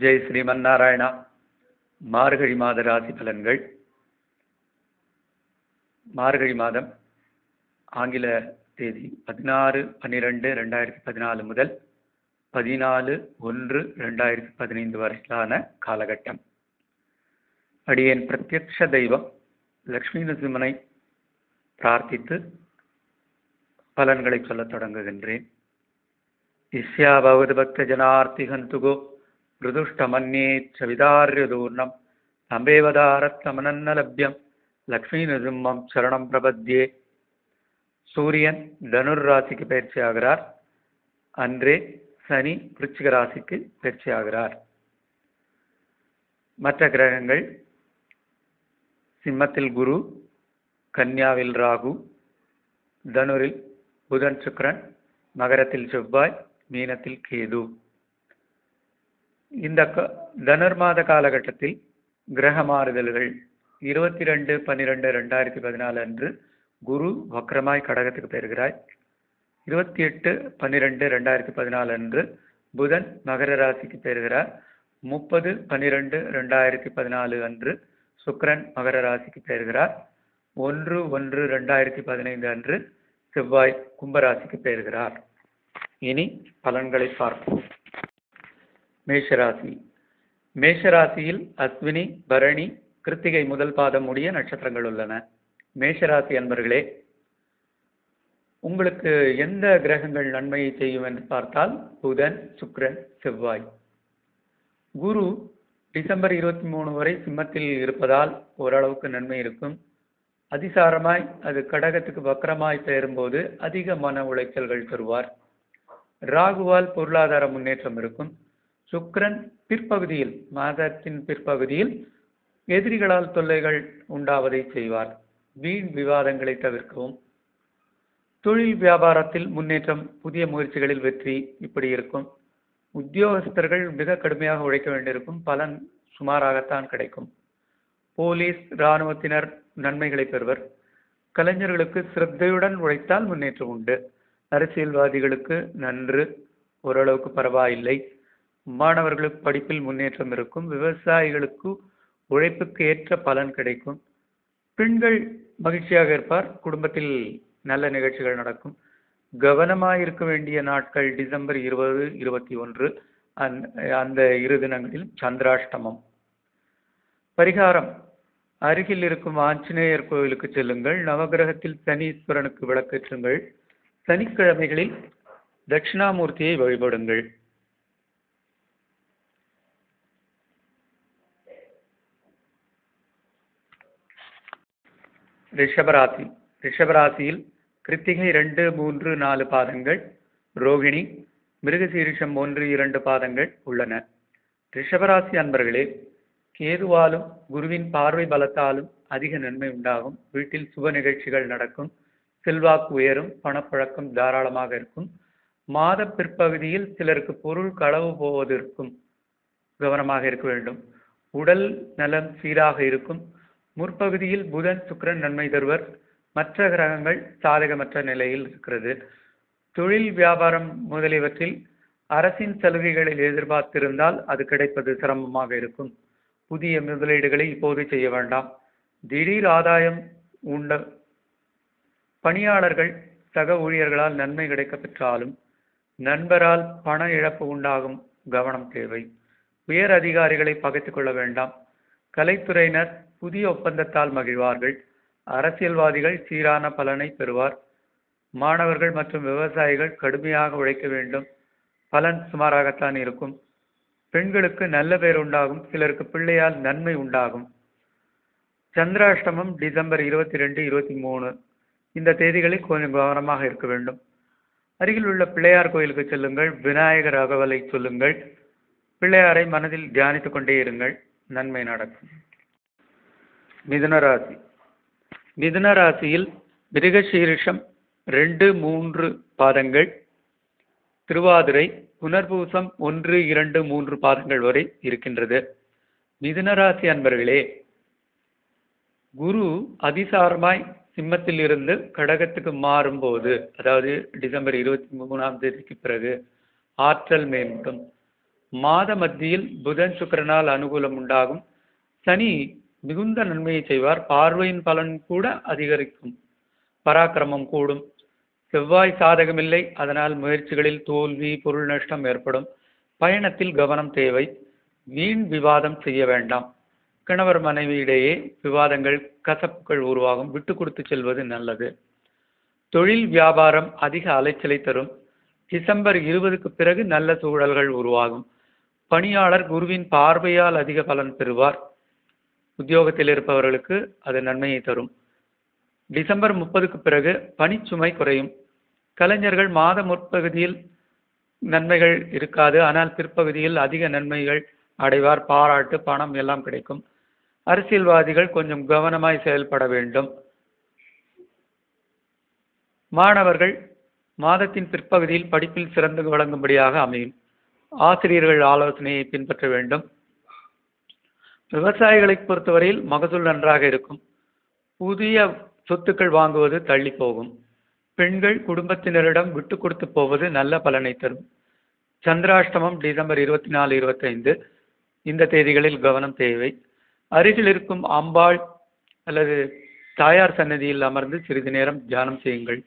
ஜெய் ஸ்ரீமன்னாராயணா. மார்கழி மாத ராசி பலன்கள். மார்கழி மாதம் ஆங்கில தேதி பதினாறு பன்னிரெண்டு ரெண்டாயிரத்தி பதினாலு முதல் பதினாலு ஒன்று ரெண்டாயிரத்தி பதினைந்து வரையிலான காலகட்டம். அடியேன் பிரத்யக்ஷ தெய்வம் லக்ஷ்மி நரசிம்மனை பிரார்த்தித்து பலன்களை சொல்லத் தொடங்குகின்றேன். இஸ்யா பவது பக்த ஜனார்த்தி ஹந்துகோ ருதுஷ்டமன்யேச்சவிதாரியதூர்ணம் அம்பேவதாரத்தமனன்னலப்யம் லக்ஷ்மி நரசிம்மம் சரணம் பிரபத்யே சூரியன் தனுர் ராசிக்கு பயிற்சியாகிறார். அன்றே சனி விருச்சிக ராசிக்கு பயிற்சியாகிறார். மற்ற கிரகங்கள் சிம்மத்தில் குரு கன்யாவில் ராகு தனுரில் புதன் சுக்கரன் மகரத்தில் செவ்வாய் மீனத்தில் கேது. இந்த க- தனுர்மாத காலகட்டத்தில் கிரக மாறுதல்கள் இருபத்தி ரெண்டு பன்னிரெண்டு ரெண்டாயிரத்தி பதினாலு அன்று குரு வக்ரமாய் கடகத்துக்கு பெறுகிறாய் இருபத்தி எட்டு பன்னிரெண்டு ரெண்டாயிரத்தி பதினாலு அன்று புதன் மகர ராசிக்கு பெறுகிறார் முப்பது பன்னிரெண்டு ரெண்டாயிரத்தி பதினாலு அன்று சுக்ரன் மகர ராசிக்கு பெறுகிறார் ஒன்று ஒன்று ரெண்டாயிரத்தி பதினைந்து அன்று செவ்வாய் கும்பராசிக்கு பெறுகிறார் இனி பலன்களை பார்ப்போம். மேஷராசி. மேஷராசியில் அஸ்வினி பரணி கிருத்திகை முதல் பாதம் உடைய நட்சத்திரங்கள் உள்ளன. மேஷராசி அன்பர்களே உங்களுக்கு எந்த கிரகங்கள் நன்மையை செய்யும் என்று பார்த்தால் புதன் சுக்ரன் செவ்வாய். குரு டிசம்பர் இருபத்தி மூணு வரை சிம்மத்தில் இருப்பதால் ஓரளவுக்கு நன்மை இருக்கும். அதிசாரமாய் அது கடகத்துக்கு வக்கரமாய் பெயரும்போது அதிக மன உளைச்சல்கள் தருவார். ராகுவால் பொருளாதார முன்னேற்றம் இருக்கும். சுக்ரன் பிற்பகுதியில் மாதத்தின் பிற்பகுதியில் எதிரிகளால் தொல்லைகள் உண்டாவதை செய்வார். வீண் விவாதங்களை தவிர்க்கவும். தொழில் வியாபாரத்தில் முன்னேற்றம் புதிய முயற்சிகளில் வெற்றி இப்படி இருக்கும். உத்தியோகஸ்தர்கள் மிக கடுமையாக உழைக்க வேண்டியிருக்கும். பலன் சுமாராகத்தான் கிடைக்கும். போலீஸ் இராணுவத்தினர் நன்மைகளை பெறுவர். கலைஞர்களுக்கு சிரத்தையுடன் உழைத்தால் முன்னேற்றம் உண்டு. அரசியல்வாதிகளுக்கு நன்று. ஓரளவுக்கு பரவாயில்லை. மாணவர்களுக்கு படிப்பில் முன்னேற்றம் இருக்கும். விவசாயிகளுக்கு உழைப்புக்கு ஏற்ற பலன் கிடைக்கும். பெண்கள் மகிழ்ச்சியாக இருப்பார். குடும்பத்தில் நல்ல நிகழ்ச்சிகள் நடக்கும். கவனமாக இருக்க வேண்டிய நாட்கள் டிசம்பர் இருபது இருபத்தி ஒன்று அந்த இரு தினங்களில் சந்திராஷ்டமம். பரிகாரம். அருகில் இருக்கும் ஆஞ்சநேயர் கோவிலுக்கு செல்லுங்கள். நவகிரகத்தில் சனீஸ்வரனுக்கு விளக்கேற்றுங்கள். சனிக்கிழமைகளில் தட்சிணாமூர்த்தியை வழிபடுங்கள். ரிஷபராசி. ரிஷபராசியில் கிருத்திகை ரெண்டு மூன்று நாலு பாதங்கள். ரோகிணி மிருகசீரிஷம் ஒன்று இரண்டு பாதங்கள் உள்ளன. ரிஷபராசி அன்பர்களே கேதுவாலும் குருவின் பார்வை பலத்தாலும் அதிக நன்மை உண்டாகும். வீட்டில் சுப நிகழ்ச்சிகள் நடக்கும். செல்வாக்கு உயரும். பணப்பழக்கம் தாராளமாக இருக்கும். மாத பிற்பகுதியில் சிலருக்கு பொருள் களவு போவது இருக்கும் கவனமாக இருக்க வேண்டும். உடல் நலம் சீராக இருக்கும். முற்பகுதியில் புதன் சுக்கிரன் நன்மை தருவர். மற்ற கிரகங்கள் சாதகமற்ற நிலையில் இருக்கிறது. தொழில் வியாபாரம் முதலியவற்றில் அரசின் சலுகைகளை எதிர்பார்த்திருந்தால் அது கிடைப்பது சிரமமாக இருக்கும். புதிய முதலீடுகளை இப்போது செய்ய வேண்டாம். திடீர் ஆதாயம் உண்ட பணியாளர்கள் சக ஊழியர்களால் நன்மை கிடைக்கப் பெற்றாலும் நண்பரால் பண இழப்பு உண்டாகும் கவனம் தேவை. உயர் அதிகாரிகளை பகைத்துக் கொள்ள வேண்டாம். கலைத்துறையினர் புதிய ஒப்பந்தத்தால் மகிழ்வார்கள். அரசியல்வாதிகள் சீரான பலனை பெறுவார். மாணவர்கள் மற்றும் விவசாயிகள் கடுமையாக உழைக்க வேண்டும். பலன் சுமாராகத்தான் இருக்கும். பெண்களுக்கு நல்ல பெயர் உண்டாகும். சிலருக்கு பிள்ளையால் நன்மை உண்டாகும். சந்திராஷ்டமம் டிசம்பர் இருபத்தி ரெண்டு இருபத்தி மூணு இந்த தேதிகளில் கொஞ்சம் கவனமாக இருக்க வேண்டும். அருகில் உள்ள பிள்ளையார் கோயிலுக்கு செல்லுங்கள். விநாயகர் அகவலை சொல்லுங்கள். பிள்ளையாரை மனதில் தியானித்துக் கொண்டே இருங்கள். நன்மை நடக்கும். மிதுனராசி. ராசி மிருகசீரிஷம் ரெண்டு மூன்று பாதங்கள் திருவாதிரை புனர்பூசம் ஒன்று இரண்டு மூன்று பாதங்கள் வரை இருக்கின்றது. மிதுனராசி அன்பர்களே குரு அதிசாரமாய் சிம்மத்தில் இருந்து கடகத்துக்கு மாறும்போது அதாவது டிசம்பர் இருபத்தி மூணாம் தேதிக்கு பிறகு ஆற்றல் மேம்படும். மாத மத்தியில் புதன் சுக்கிரனால் அனுகூலம் உண்டாகும். சனி மிகுந்த நன்மையை செய்வார். பார்வையின் பலன் கூட அதிகரிக்கும். பராக்கிரமம் கூடும். செவ்வாய் சாதகமில்லை. அதனால் முயற்சிகளில் தோல்வி பொருள் நஷ்டம் ஏற்படும். பயணத்தில் கவனம் தேவை. வீண் விவாதம் செய்ய வேண்டாம். கணவர் மனைவியிடையே விவாதங்கள் கசப்புகள் உருவாகும். விட்டு கொடுத்து செல்வது நல்லது. தொழில் வியாபாரம் அதிக அலைச்சலை தரும். டிசம்பர் இருபதுக்கு பிறகு நல்ல சூழல்கள் உருவாகும். பணியாளர் குருவின் பார்வையால் அதிக பலன் பெறுவார். உத்தியோகத்தில் இருப்பவர்களுக்கு அது நன்மையை தரும். டிசம்பர் முப்பதுக்கு பிறகு பணிச்சுமை குறையும். கலைஞர்கள் மாத முற்பகுதியில் நன்மைகள் இருக்காது. ஆனால் பிற்பகுதியில் அதிக நன்மைகள் அடைவார். பாராட்டு பணம் எல்லாம் கிடைக்கும். அரசியல்வாதிகள் கொஞ்சம் கவனமாய் செயல்பட வேண்டும். மாணவர்கள் மாதத்தின் பிற்பகுதியில் படிப்பில் சிறந்து விளங்கும்படியாக அமையும். ஆசிரியர்கள் ஆலோசனையை பின்பற்ற வேண்டும். விவசாயிகளை பொறுத்தவரையில் மகசூல் நன்றாக இருக்கும். புதிய சொத்துக்கள் வாங்குவது தள்ளி போகும் பெண்கள் குடும்பத்தினரிடம் விட்டு கொடுத்து போவது நல்ல பலனை தரும். சந்திராஷ்டமம் டிசம்பர் இருபத்தி நாலு இருபத்தைந்து. இந்த தேதிகளில் கவனம் தேவை. அருகில் இருக்கும் அம்பாள் அல்லது தாயார் சன்னதியில் அமர்ந்து சிறிது நேரம் தியானம் செய்யுங்கள்.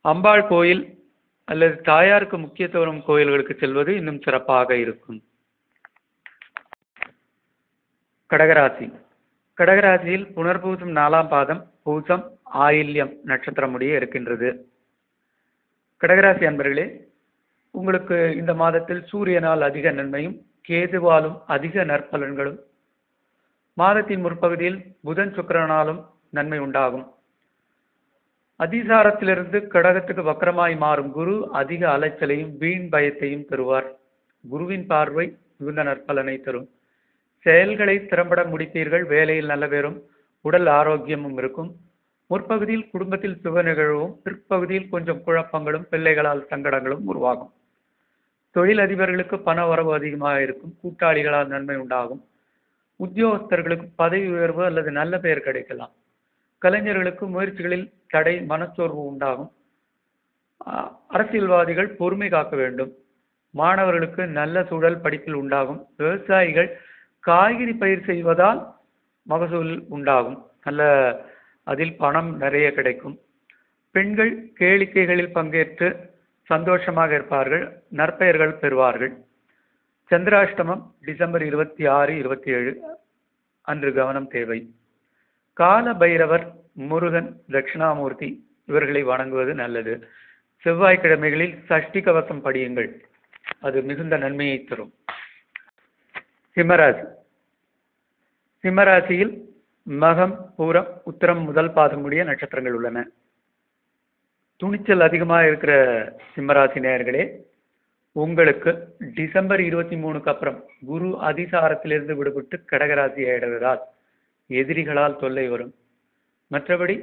அம்பாள் கோயில் அல்லது தாயாருக்கு முக்கியத்துவம் கோயில்களுக்கு செல்வது இன்னும் சிறப்பாக இருக்கும். கடகராசி. கடகராசியில் புனர்பூசம் நாலாம் பாதம் பூசம் ஆயில்யம் நட்சத்திரமுடியே இருக்கின்றது. கடகராசி அன்பர்களே உங்களுக்கு இந்த மாதத்தில் சூரியனால் அதிக நன்மையும் கேதுவாலும் அதிக நற்பலன்களும் மாதத்தின் முற்பகுதியில் புதன் சுக்கரனாலும் நன்மை உண்டாகும். அதிசாரத்திலிருந்து கடகத்துக்கு வக்கரமாய் மாறும் குரு அதிக அலைச்சலையும் வீண் பயத்தையும் தருவார். குருவின் பார்வை மிகுந்த நற்பலனை தரும். செயல்களை திறம்பட முடிப்பீர்கள் வேலையில் நல்ல பேரும் உடல் ஆரோக்கியமும் இருக்கும். முற்பகுதியில் குடும்பத்தில் சுப நிகழ்வும் பிற்பகுதியில் கொஞ்சம் குழப்பங்களும் பிள்ளைகளால் சங்கடங்களும் உருவாகும். தொழில் அதிபர்களுக்கு பண வரவு அதிகமாக இருக்கும் கூட்டாளிகளால் நன்மை உண்டாகும். உத்தியோகஸ்தர்களுக்கு பதவி உயர்வு அல்லது நல்ல பெயர் கிடைக்கலாம். கலைஞர்களுக்கு முயற்சிகளில் தடை மனச்சோர்வு உண்டாகும். அ- அரசியல்வாதிகள் பொறுமை காக்க வேண்டும். மாணவர்களுக்கு நல்ல சூழல் படிப்பில் உண்டாகும். விவசாயிகள் காய்கறி பயிர் செய்வதால் மகசூல் உண்டாகும். நல்ல அதில் பணம் நிறைய கிடைக்கும். பெண்கள் கேளிக்கைகளில் பங்கேற்று சந்தோஷமாக இருப்பார்கள். நற்பெயர்கள் பெறுவார்கள். சந்திராஷ்டமம் டிசம்பர் இருபத்தி ஆறு இருபத்தி ஏழு அன்று கவனம் தேவை. கால பைரவர் முருகன் தட்சிணாமூர்த்தி இவர்களை வணங்குவது நல்லது. செவ்வாய்க்கிழமைகளில் சஷ்டி கவசம் படியுங்கள். அது மிகுந்த நன்மையை தரும். சிம்மராசி. சிம்மராசியில் மகம் பூரம் உத்தரம் முதல் பாதமுடைய நட்சத்திரங்கள் உள்ளன. துணிச்சல் அதிகமாக இருக்கிற சிம்மராசி நேயர்களே உங்களுக்கு டிசம்பர் இருபத்தி மூணுக்கு அப்புறம் குரு அதிசாரத்திலிருந்து விடுபட்டு கடகராசி ஆயிடுவதால் எதிரிகளால் தொல்லை வரும். மற்றபடி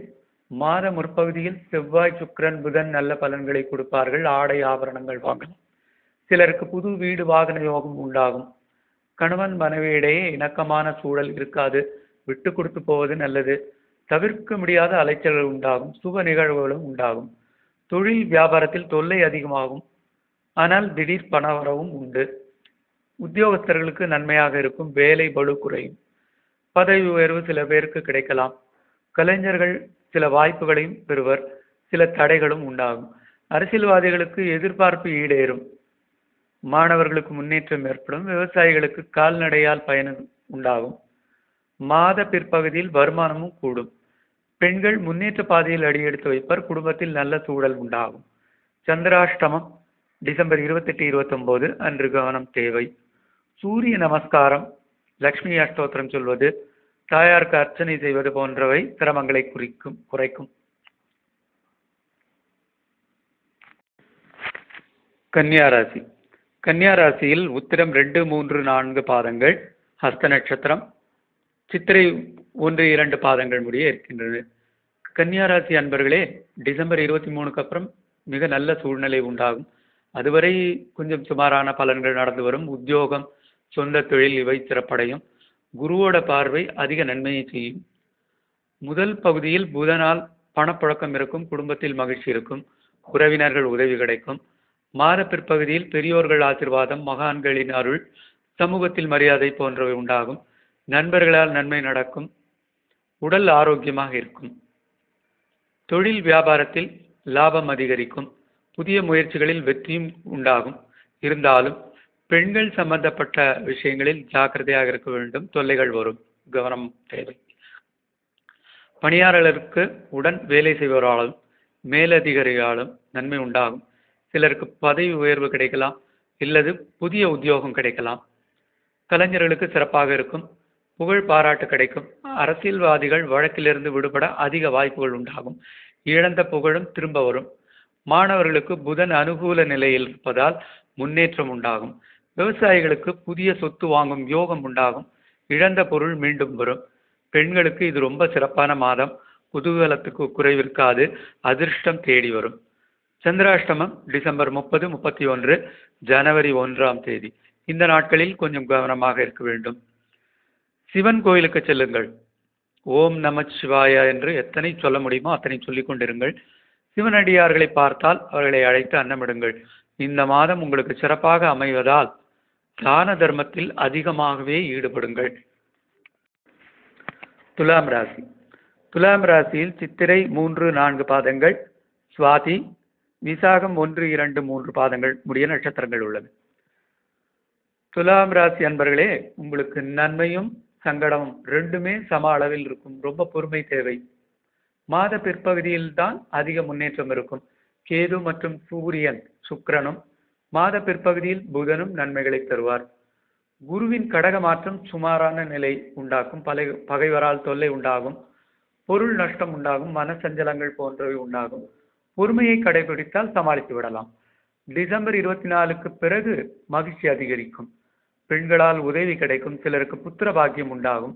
மாத முற்பகுதியில் செவ்வாய் சுக்கிரன் புதன் நல்ல பலன்களை கொடுப்பார்கள். ஆடை ஆபரணங்கள் வாங்கலாம். சிலருக்கு புது வீடு வாகன யோகம் உண்டாகும். கணவன் மனைவியிடையே இணக்கமான சூழல் இருக்காது. விட்டு கொடுத்து போவது நல்லது. தவிர்க்க முடியாத அலைச்சல்கள் உண்டாகும். சுப நிகழ்வுகளும் உண்டாகும். தொழில் வியாபாரத்தில் தொல்லை அதிகமாகும். ஆனால் திடீர் பணவரவும் உண்டு. உத்தியோகஸ்தர்களுக்கு நன்மையாக இருக்கும். வேலை பளு குறையும். பதவி உயர்வு சில பேருக்கு கிடைக்கலாம். கலைஞர்கள் சில வாய்ப்புகளையும் பெறுவர். சில தடைகளும் உண்டாகும். அரசியல்வாதிகளுக்கு எதிர்பார்ப்பு ஈடேறும். மாணவர்களுக்கு முன்னேற்றம் ஏற்படும். விவசாயிகளுக்கு கால்நடையால் பயனும் உண்டாகும். மாத பிற்பகுதியில் வருமானமும் கூடும். பெண்கள் முன்னேற்ற பாதையில் அடியெடுத்து வைப்பர். குடும்பத்தில் நல்ல சூழல் உண்டாகும். சந்திராஷ்டமம் டிசம்பர் இருபத்தெட்டு இருபத்தொன்பது அன்று கவனம் தேவை. சூரிய நமஸ்காரம் லக்ஷ்மி அஷ்டோத்திரம் சொல்வது தாயாருக்கு அர்ச்சனை செய்வது போன்றவை சிரமங்களை குறிக்கும் குறைக்கும். கன்னியாராசி. கன்னியா ராசியில் உத்திரம் ரெண்டு மூன்று நான்கு பாதங்கள் ஹஸ்த நட்சத்திரம் சித்திரை ஒன்று இரண்டு பாதங்கள் முடிய இருக்கின்றது கன்னியா ராசி அன்பர்களே டிசம்பர் இருபத்தி மூணுக்கு அப்புறம் மிக நல்ல சூழ்நிலை உண்டாகும். அதுவரை கொஞ்சம் சுமாரான பலன்கள் நடந்து வரும். உத்தியோகம் சொந்த தொழில் இவை சிறப்படையும். குருவோட பார்வை அதிக நன்மையை செய்யும். முதல் பகுதியில் புதனால் பணப்புழக்கம் இருக்கும் குடும்பத்தில் மகிழ்ச்சி இருக்கும் உறவினர்கள் உதவி கிடைக்கும். மாத பிற்பகுதியில் பெரியோர்கள் ஆசிர்வாதம் மகான்களின் அருள் சமூகத்தில் மரியாதை போன்றவை உண்டாகும். நண்பர்களால் நன்மை நடக்கும். உடல் ஆரோக்கியமாக இருக்கும். தொழில் வியாபாரத்தில் லாபம் அதிகரிக்கும். புதிய முயற்சிகளில் வெற்றியும் உண்டாகும். இருந்தாலும் பெண்கள் சம்பந்தப்பட்ட விஷயங்களில் ஜாக்கிரதையாக இருக்க வேண்டும். தொல்லைகள் வரும். கவனம் தேவை. பணியாளர்களுக்கு உடன் வேலை செய்பவராலும் மேலதிகாரியாலும் நன்மை உண்டாகும். சிலருக்கு பதவி உயர்வு கிடைக்கலாம் இல்லது புதிய உத்தியோகம் கிடைக்கலாம். கலைஞர்களுக்கு சிறப்பாக இருக்கும் புகழ் பாராட்டு கிடைக்கும். அரசியல்வாதிகள் வழக்கிலிருந்து விடுபட அதிக வாய்ப்புகள் உண்டாகும். இழந்த புகழும் திரும்ப வரும். மாணவர்களுக்கு புதன் அனுகூல நிலையில் இருப்பதால் முன்னேற்றம் உண்டாகும். விவசாயிகளுக்கு புதிய சொத்து வாங்கும் யோகம் உண்டாகும். இழந்த பொருள் மீண்டும் வரும். பெண்களுக்கு இது ரொம்ப சிறப்பான மாதம். குதூகலத்துக்கு குறைவிருக்காது அதிர்ஷ்டம் தேடி வரும். சந்திராஷ்டமம் டிசம்பர் முப்பது முப்பத்தி ஒன்று ஜனவரி ஒன்றாம் தேதி. இந்த நாட்களில் கொஞ்சம் கவனமாக இருக்க வேண்டும். சிவன் கோயிலுக்கு செல்லுங்கள். ஓம் நம சிவாயா என்று எத்தனை சொல்ல முடியுமோ அத்தனை சொல்லிக் கொண்டிருங்கள். சிவனடியார்களை பார்த்தால் அவர்களை அழைத்து அன்னமிடுங்கள். இந்த மாதம் உங்களுக்கு சிறப்பாக அமைவதால் தான தர்மத்தில் அதிகமாகவே ஈடுபடுங்கள். துலாம் ராசி. துலாம் ராசியில் சித்திரை மூன்று நான்கு பாதங்கள் சுவாதி விசாகம் ஒன்று இரண்டு மூன்று பாதங்கள் முடிய நட்சத்திரங்கள் உள்ளது. துலாம் ராசி அன்பர்களே உங்களுக்கு நன்மையும் சங்கடமும் ரெண்டுமே சம அளவில் இருக்கும். ரொம்ப பொறுமை தேவை. மாத பிற்பகுதியில் தான் அதிக முன்னேற்றம் இருக்கும். கேது மற்றும் சூரியன் சுக்கிரனும் மாத பிற்பகுதியில் புதனும் நன்மைகளை தருவார். குருவின் கடக மாற்றம் சுமாரான நிலை உண்டாக்கும். பலை பகைவரால் தொல்லை உண்டாகும். பொருள் நஷ்டம் உண்டாகும். மனசஞ்சலங்கள் போன்றவை உண்டாகும். பொறுமையை கடைபிடித்தால் சமாளித்து விடலாம். டிசம்பர் இருபத்தி நாலுக்கு பிறகு மகிழ்ச்சி அதிகரிக்கும். பெண்களால் உதவி கிடைக்கும் சிலருக்கு புத்திர பாக்கியம் உண்டாகும்.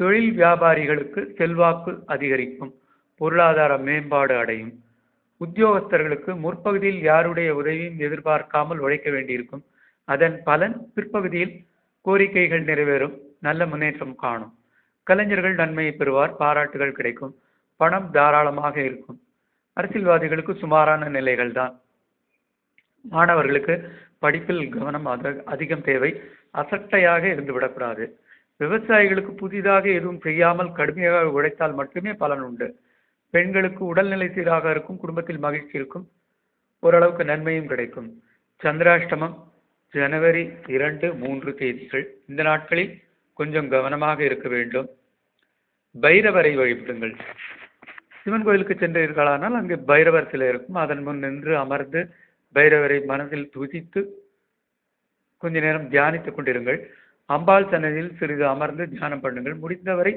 தொழில் வியாபாரிகளுக்கு செல்வாக்கு அதிகரிக்கும். பொருளாதார மேம்பாடு அடையும். உத்தியோகஸ்தர்களுக்கு முற்பகுதியில் யாருடைய உதவியும் எதிர்பார்க்காமல் உழைக்க வேண்டியிருக்கும். அதன் பலன் பிற்பகுதியில் கோரிக்கைகள் நிறைவேறும் நல்ல முன்னேற்றம் காணும். கலைஞர்கள் நன்மையை பெறுவார் பாராட்டுகள் கிடைக்கும் பணம் தாராளமாக இருக்கும். அரசியல்வாதிகளுக்கு சுமாரான நிலைகள் தான் மாணவர்களுக்கு படிப்பில் கவனம் அத அதிகம் தேவை. அசட்டையாக இருந்து விடக்கூடாது விவசாயிகளுக்கு புதிதாக எதுவும் செய்யாமல் கடுமையாக உழைத்தால் மட்டுமே பலன் உண்டு. பெண்களுக்கு உடல்நிலை சீராக இருக்கும் குடும்பத்தில் மகிழ்ச்சி இருக்கும். ஓரளவுக்கு நன்மையும் கிடைக்கும். சந்திராஷ்டமம் ஜனவரி இரண்டு மூன்று தேதிகள். இந்த நாட்களில் கொஞ்சம் கவனமாக இருக்க வேண்டும். பைரவரை வழிபடுங்கள். சிவன் கோயிலுக்கு சென்றீர்களானால் அங்கே பைரவர் சிலை இருக்கும். அதன் முன் நின்று அமர்ந்து பைரவரை மனதில் துதித்து கொஞ்ச நேரம் தியானித்துக் கொண்டிருங்கள். அம்பாள் சன்னதியில் சிறிது அமர்ந்து தியானம் பண்ணுங்கள். முடிந்தவரை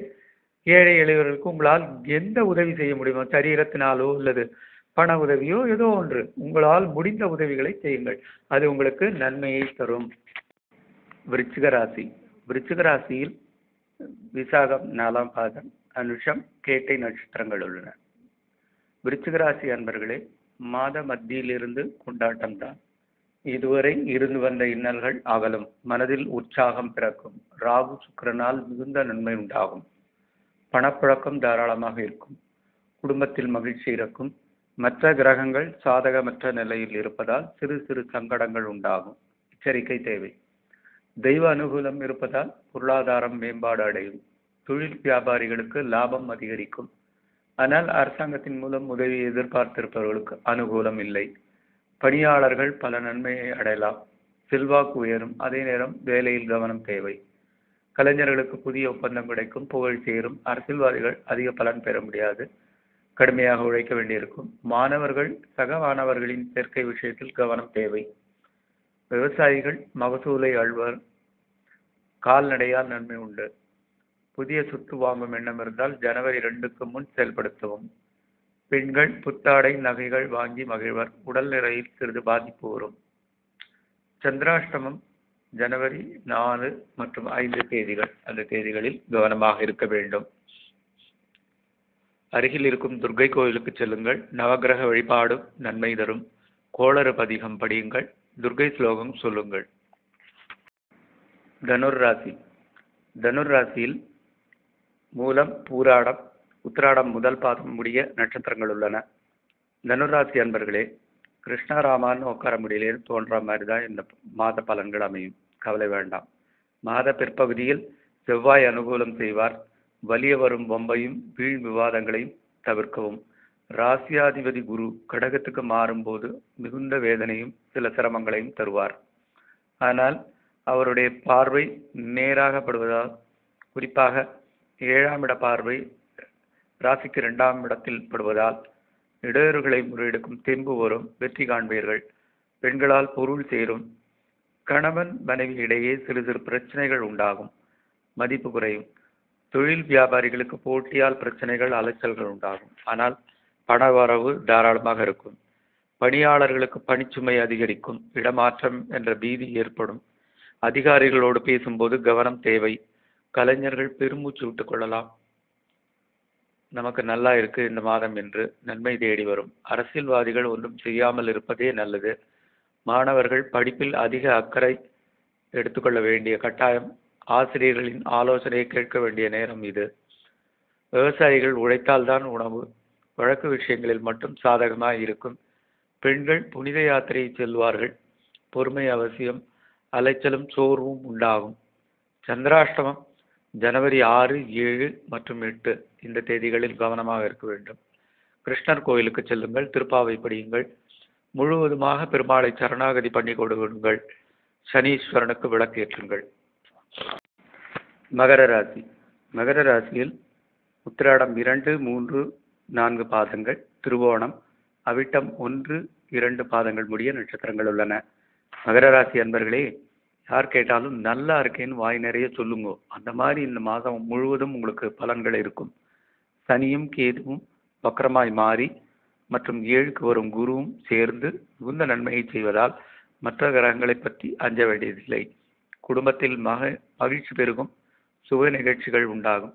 ஏழை எளியவர்களுக்கு உங்களால் எந்த உதவி செய்ய முடியுமோ சரீரத்தினாலோ அல்லது பண உதவியோ ஏதோ ஒன்று உங்களால் முடிந்த உதவிகளை செய்யுங்கள். அது உங்களுக்கு நன்மையை தரும். விருச்சிக ராசி. விருச்சிக ராசியில் விசாகம் நாலாம் பாதம் அனுஷம் கேட்டை நட்சத்திரங்கள் உள்ளன. விருச்சிகராசி அன்பர்களே மாத மத்தியிலிருந்து கொண்டாட்டம் தான் இதுவரை இருந்து வந்த இன்னல்கள் அகலும். மனதில் உற்சாகம் பிறக்கும். ராகு சுக்கிரனால் மிகுந்த நன்மை உண்டாகும். பணப்புழக்கம் தாராளமாக இருக்கும். குடும்பத்தில் மகிழ்ச்சி இருக்கும் மற்ற கிரகங்கள் சாதகமற்ற நிலையில் இருப்பதால் சிறு சிறு சங்கடங்கள் உண்டாகும். எச்சரிக்கை தேவை. தெய்வ அனுகூலம் இருப்பதால் பொருளாதாரம் மேம்பாடு அடையும். தொழில் வியாபாரிகளுக்கு லாபம் அதிகரிக்கும். ஆனால் அரசாங்கத்தின் மூலம் உதவி எதிர்பார்த்திருப்பவர்களுக்கு அனுகூலம் இல்லை. பணியாளர்கள் பல நன்மையை அடையலாம். செல்வாக்கு உயரும். அதே நேரம் வேலையில் கவனம் தேவை. கலைஞர்களுக்கு புதிய ஒப்பந்தம் கிடைக்கும். புகழ் சேரும். அரசியல்வாதிகள் அதிக பலன் பெற முடியாது. கடுமையாக உழைக்க வேண்டியிருக்கும். மாணவர்கள் சக மாணவர்களின் சேர்க்கை விஷயத்தில் கவனம் தேவை. விவசாயிகள் மகசூலை அழ்வர் கால்நடையால் நன்மை உண்டு. புதிய சொத்து வாங்கும் எண்ணம் இருந்தால் ஜனவரி ரெண்டுக்கு முன் செயல்படுத்தவும். பெண்கள் புத்தாடை நகைகள் வாங்கி மகிழ்வர். உடல் நிலையில் சிறிது பாதிப்பு வரும். சந்திராஷ்டமம் ஜனவரி நாலு மற்றும் ஐந்து தேதிகள். அந்த தேதிகளில் கவனமாக இருக்க வேண்டும். அருகில் இருக்கும் துர்க்கை கோயிலுக்கு செல்லுங்கள். நவகிரக வழிபாடும் நன்மை தரும். கோளறு பதிகம் படியுங்கள். துர்க்கை ஸ்லோகம் சொல்லுங்கள். தனுர் ராசி. தனுர் ராசியில் மூலம் பூராடம் உத்திராடம் முதல் பாதம் முடிய நட்சத்திரங்கள் உள்ளன. தனுராசி அன்பர்களே கிருஷ்ணராமான்னு உட்கார முடியலே தோன்ற மாதிரி தான் இந்த மாத பலன்கள் அமையும். கவலை வேண்டாம். மாத பிற்பகுதியில் செவ்வாய் அனுகூலம் செய்வார். வலிய வரும் வம்பையும் வீண் விவாதங்களையும் தவிர்க்கவும். ராசியாதிபதி குரு கடகத்துக்கு மாறும்போது மிகுந்த வேதனையும் சில சிரமங்களையும் தருவார். ஆனால் அவருடைய பார்வை நேராகப்படுவதால் குறிப்பாக ஏழாம் இட பார்வை ராசிக்கு இரண்டாம் இடத்தில் படுவதால் இடையூறுகளை முறியெடுக்கும் தெம்பு வரும் வெற்றி காண்பீர்கள். பெண்களால் பொருள் சேரும். கணவன் மனைவி இடையே சிறு சிறு பிரச்சனைகள் உண்டாகும். மதிப்பு குறையும். தொழில் வியாபாரிகளுக்கு போட்டியால் பிரச்சனைகள் அலைச்சல்கள் உண்டாகும். ஆனால் பண வரவு தாராளமாக இருக்கும். பணியாளர்களுக்கு பணிச்சுமை அதிகரிக்கும். இடமாற்றம் என்ற பீதி ஏற்படும். அதிகாரிகளோடு பேசும்போது கவனம் தேவை. கலைஞர்கள் பெருமூச்சு விட்டுக் கொள்ளலாம். நமக்கு நல்லா இருக்கு இந்த மாதம் என்று நன்மை தேடி வரும். அரசியல்வாதிகள் ஒன்றும் செய்யாமல் இருப்பதே நல்லது. மாணவர்கள் படிப்பில் அதிக அக்கறை எடுத்துக்கொள்ள வேண்டிய கட்டாயம். ஆசிரியர்களின் ஆலோசனையை கேட்க வேண்டிய நேரம் இது. விவசாயிகள் உழைத்தால்தான் உணவு. வழக்கு விஷயங்களில் மட்டும் சாதகமாக இருக்கும். பெண்கள் புனித யாத்திரை செல்வார்கள். பொறுமை அவசியம். அலைச்சலும் சோர்வும் உண்டாகும். சந்திராஷ்டமம் ஜனவரி ஆறு ஏழு மற்றும் எட்டு இந்த தேதிகளில் கவனமாக இருக்க வேண்டும். கிருஷ்ணர் கோயிலுக்கு செல்லுங்கள் திருப்பாவை படியுங்கள். முழுவதுமாக பெருமாளை சரணாகதி பண்ணி கொடுங்கள். சனீஸ்வரனுக்கு விளக்கேற்றுங்கள். மகர ராசி. மகர ராசியில் உத்திராடம் இரண்டு மூன்று நான்கு பாதங்கள். திருவோணம். அவிட்டம் ஒன்று இரண்டு பாதங்கள். முடிய நட்சத்திரங்கள் உள்ளன. மகர ராசி அன்பர்களே யார் கேட்டாலும் நல்லா இருக்கேன்னு வாய் நிறைய சொல்லுங்க. அந்த மாதிரி இந்த மாதம் முழுவதும் உங்களுக்கு பலன்கள் இருக்கும். சனியும் கேதுவும் வக்கரமாய் மாறி மற்றும் ஏழுக்கு வரும் குருவும் சேர்ந்து மிகுந்த நன்மையை செய்வதால் மற்ற கிரகங்களை பற்றி அஞ்ச வேண்டியதில்லை. குடும்பத்தில் மக மகிழ்ச்சி பெருகும். சுப நிகழ்ச்சிகள் உண்டாகும்.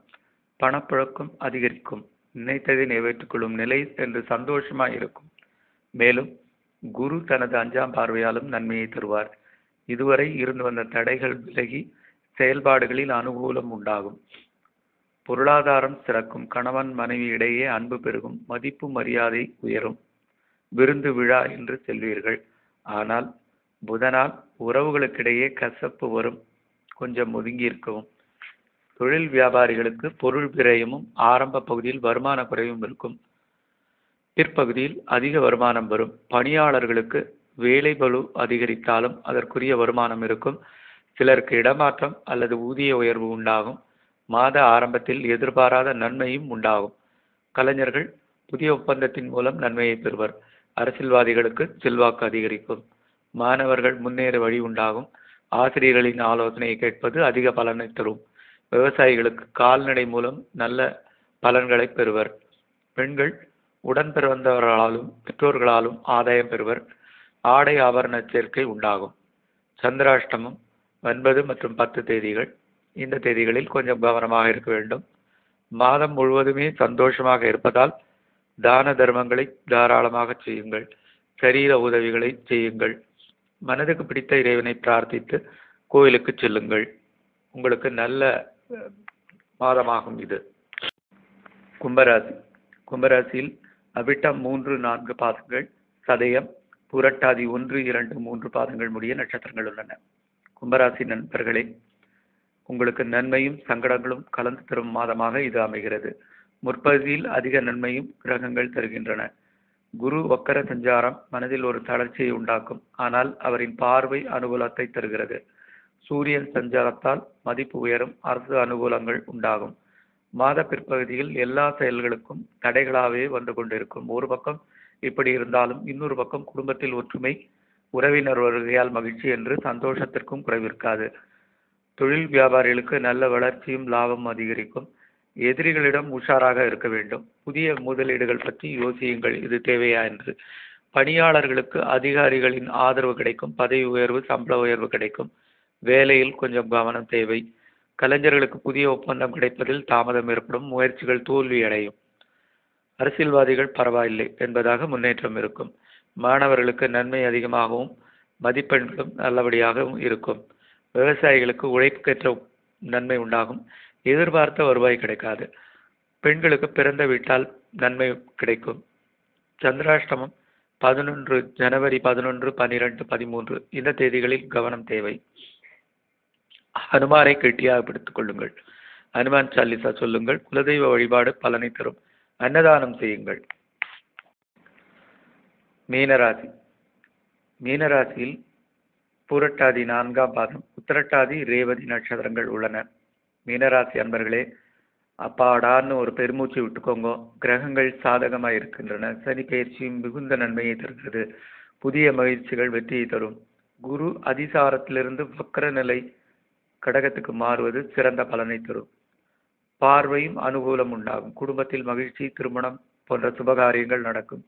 பணப்புழக்கம் அதிகரிக்கும். நினைத்ததை நிறைவேற்றிக்கொள்ளும் நிலை என்று சந்தோஷமாக இருக்கும். மேலும் குரு தனது அஞ்சாம் பார்வையாலும் நன்மையை தருவார். இதுவரை இருந்து வந்த தடைகள் விலகி செயல்பாடுகளில் அனுகூலம் உண்டாகும். பொருளாதாரம் சிறக்கும். கணவன் மனைவி இடையே அன்பு பெருகும். மதிப்பு மரியாதை உயரும். விருந்து விழா என்று செல்வீர்கள். ஆனால் புதனால் உறவுகளுக்கிடையே கசப்பு வரும். கொஞ்சம் ஒதுங்கி இருக்கவும். தொழில் வியாபாரிகளுக்கு பொருள் விரயமும் ஆரம்ப பகுதியில் வருமான குறைவும் இருக்கும். பிற்பகுதியில் அதிக வருமானம் வரும். பணியாளர்களுக்கு வேலை பளு அதிகரித்தாலும் அதற்குரிய வருமானம் இருக்கும். சிலருக்கு இடமாற்றம் அல்லது ஊதிய உயர்வு உண்டாகும். மாத ஆரம்பத்தில் எதிர்பாராத நன்மையும் உண்டாகும். கலைஞர்கள் புதிய ஒப்பந்தத்தின் மூலம் நன்மையை பெறுவர். அரசியல்வாதிகளுக்கு செல்வாக்கு அதிகரிக்கும். மாணவர்கள் முன்னேற வழி உண்டாகும். ஆசிரியர்களின் ஆலோசனையை கேட்பது அதிக பலனை தரும். விவசாயிகளுக்கு கால்நடை மூலம் நல்ல பலன்களை பெறுவர். பெண்கள் உடன் பிறந்தவர்களாலும் பெற்றோர்களாலும் ஆதாயம் பெறுவர். ஆடை ஆபரண சேர்க்கை உண்டாகும். சந்திராஷ்டமம் ஒன்பது மற்றும் பத்து தேதிகள். இந்த தேதிகளில் கொஞ்சம் கவனமாக இருக்க வேண்டும். மாதம் முழுவதுமே சந்தோஷமாக இருப்பதால் தான தர்மங்களை தாராளமாக செய்யுங்கள். சரீர உதவிகளை செய்யுங்கள். மனதுக்கு பிடித்த இறைவனை பிரார்த்தித்து கோயிலுக்கு செல்லுங்கள். உங்களுக்கு நல்ல மாதமாகும் இது. கும்பராசி. கும்பராசியில் அவிட்டம் மூன்று நான்கு பாதங்கள் சதயம் புரட்டாதி ஒன்று இரண்டு மூன்று பாதங்கள் முடிய நட்சத்திரங்கள் உள்ளன. கும்பராசி நண்பர்களே உங்களுக்கு நன்மையும் சங்கடங்களும் கலந்து தரும் மாதமாக இது அமைகிறது. முற்பகுதியில் அதிக நன்மையும் கிரகங்கள் தருகின்றன. குரு வக்கர சஞ்சாரம் மனதில் ஒரு தளர்ச்சியை உண்டாக்கும். ஆனால் அவரின் பார்வை அனுகூலத்தை தருகிறது. சூரியன் சஞ்சாரத்தால் மதிப்பு உயரும் அரசு அனுகூலங்கள் உண்டாகும். மாத பிற்பகுதியில் எல்லா செயல்களுக்கும் தடைகளாகவே வந்து கொண்டிருக்கும். ஒரு பக்கம் இப்படி இருந்தாலும் இன்னொரு பக்கம் குடும்பத்தில் ஒற்றுமை உறவினர் வருகையால் மகிழ்ச்சி என்று சந்தோஷத்திற்கும் குறைவிருக்காது. தொழில் வியாபாரிகளுக்கு நல்ல வளர்ச்சியும் லாபம் அதிகரிக்கும். எதிரிகளிடம் உஷாராக இருக்க வேண்டும். புதிய முதலீடுகள் பற்றி யோசியுங்கள் இது தேவையா என்று. பணியாளர்களுக்கு அதிகாரிகளின் ஆதரவு கிடைக்கும் பதவி உயர்வு சம்பள உயர்வு கிடைக்கும். வேலையில் கொஞ்சம் கவனம் தேவை. கலைஞர்களுக்கு புதிய ஒப்பந்தம் கிடைப்பதில் தாமதம் ஏற்படும் முயற்சிகள் தோல்வி அடையும் அரசியல்வாதிகள் பரவாயில்லை என்பதாக முன்னேற்றம் இருக்கும். மாணவர்களுக்கு நன்மை அதிகமாகவும் மதிப்பெண்களும் நல்லபடியாகவும் இருக்கும். விவசாயிகளுக்கு உழைப்புக்கேற்ற நன்மை உண்டாகும். எதிர்பார்த்த வருவாய் கிடைக்காது. பெண்களுக்கு பிறந்த வீட்டால் நன்மை கிடைக்கும். சந்திராஷ்டமம் பதினொன்று ஜனவரி பதினொன்று பனிரெண்டு பதிமூன்று இந்த தேதிகளில் கவனம் தேவை. ஹனுமாரை கெட்டியாக பிடித்துக் கொள்ளுங்கள். ஹனுமான் சாலிசா சொல்லுங்கள் குலதெய்வ வழிபாடு பலனை தரும். அன்னதானம் செய்யுங்கள். மீனராசி. மீனராசியில் பூரட்டாதி நான்காம் பாதம் உத்திரட்டாதி ரேவதி நட்சத்திரங்கள் உள்ளன. மீனராசி அன்பர்களே அப்பாடான்னு ஒரு பெருமூச்சு விட்டுக்கோங்க. கிரகங்கள் சாதகமாக இருக்கின்றன. சனி பயிற்சியும் மிகுந்த நன்மையை தருகிறது. புதிய மகிழ்ச்சிகள் வெற்றியை தரும். குரு அதிசாரத்திலிருந்து வக்கர நிலை கடகத்துக்கு மாறுவது சிறந்த பலனை தரும். பார்வையும் அனுகூலம் உண்டாகும். குடும்பத்தில் மகிழ்ச்சி திருமணம் போன்ற சுபகாரியங்கள் நடக்கும்.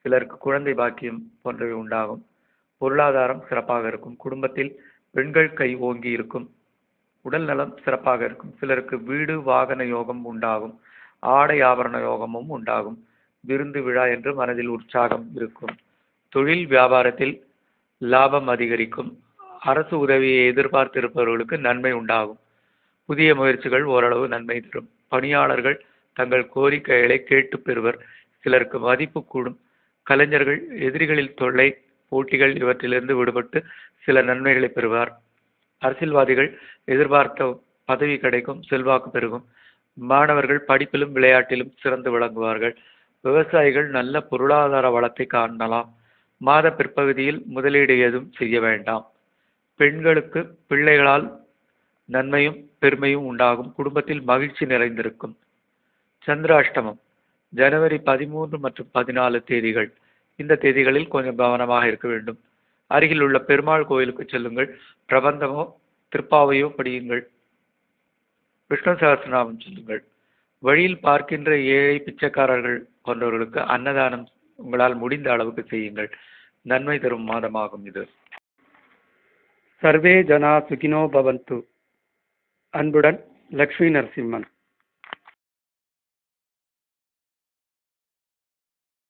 சிலருக்கு குழந்தை பாக்கியம் போன்றவை உண்டாகும். பொருளாதாரம் சிறப்பாக இருக்கும். குடும்பத்தில் பெண்கள் கை ஓங்கி இருக்கும். உடல் நலம் சிறப்பாக இருக்கும். சிலருக்கு வீடு வாகன யோகம் உண்டாகும். ஆடை ஆபரண யோகமும் உண்டாகும். விருந்து விழா என்று மனதில் உற்சாகம் இருக்கும். தொழில் வியாபாரத்தில் லாபம் அதிகரிக்கும். அரசு உதவியை எதிர்பார்த்திருப்பவர்களுக்கு நன்மை உண்டாகும். புதிய முயற்சிகள் ஓரளவு நன்மை தரும். பணியாளர்கள் தங்கள் கோரிக்கைகளை கேட்டு பெறுவர். சிலருக்கு மதிப்பு கூடும். கலைஞர்கள் எதிரிகளில் தொல்லை போட்டிகள் இவற்றிலிருந்து விடுபட்டு சில நன்மைகளை பெறுவார். அரசியல்வாதிகள் எதிர்பார்த்த பதவி கிடைக்கும் செல்வாக்கு பெருகும். மாணவர்கள் படிப்பிலும் விளையாட்டிலும் சிறந்து விளங்குவார்கள். விவசாயிகள் நல்ல பொருளாதார வளத்தை காணலாம். மாத பிற்பகுதியில் முதலீடு எதுவும் செய்ய வேண்டாம். பெண்களுக்கு பிள்ளைகளால் நன்மையும் பெருமையும் உண்டாகும். குடும்பத்தில் மகிழ்ச்சி நிறைந்திருக்கும். சந்திராஷ்டமம் ஜனவரி பதிமூன்று மற்றும் பதினாலு தேதிகள். இந்த தேதிகளில் கொஞ்சம் கவனமாக இருக்க வேண்டும். அருகில் உள்ள பெருமாள் கோயிலுக்கு செல்லுங்கள். பிரபந்தமோ திருப்பாவையோ படியுங்கள். விஷ்ணு சகசிரநாமம் சொல்லுங்கள். வழியில் பார்க்கின்ற ஏழை பிச்சைக்காரர்கள் போன்றவர்களுக்கு அன்னதானம் உங்களால் முடிந்த அளவுக்கு செய்யுங்கள். நன்மை தரும் மாதமாகும் இது. சர்வே ஜனா சுகினோ பவந்து. அன்புடன் லக்ஷ்மி நரசிம்மன்.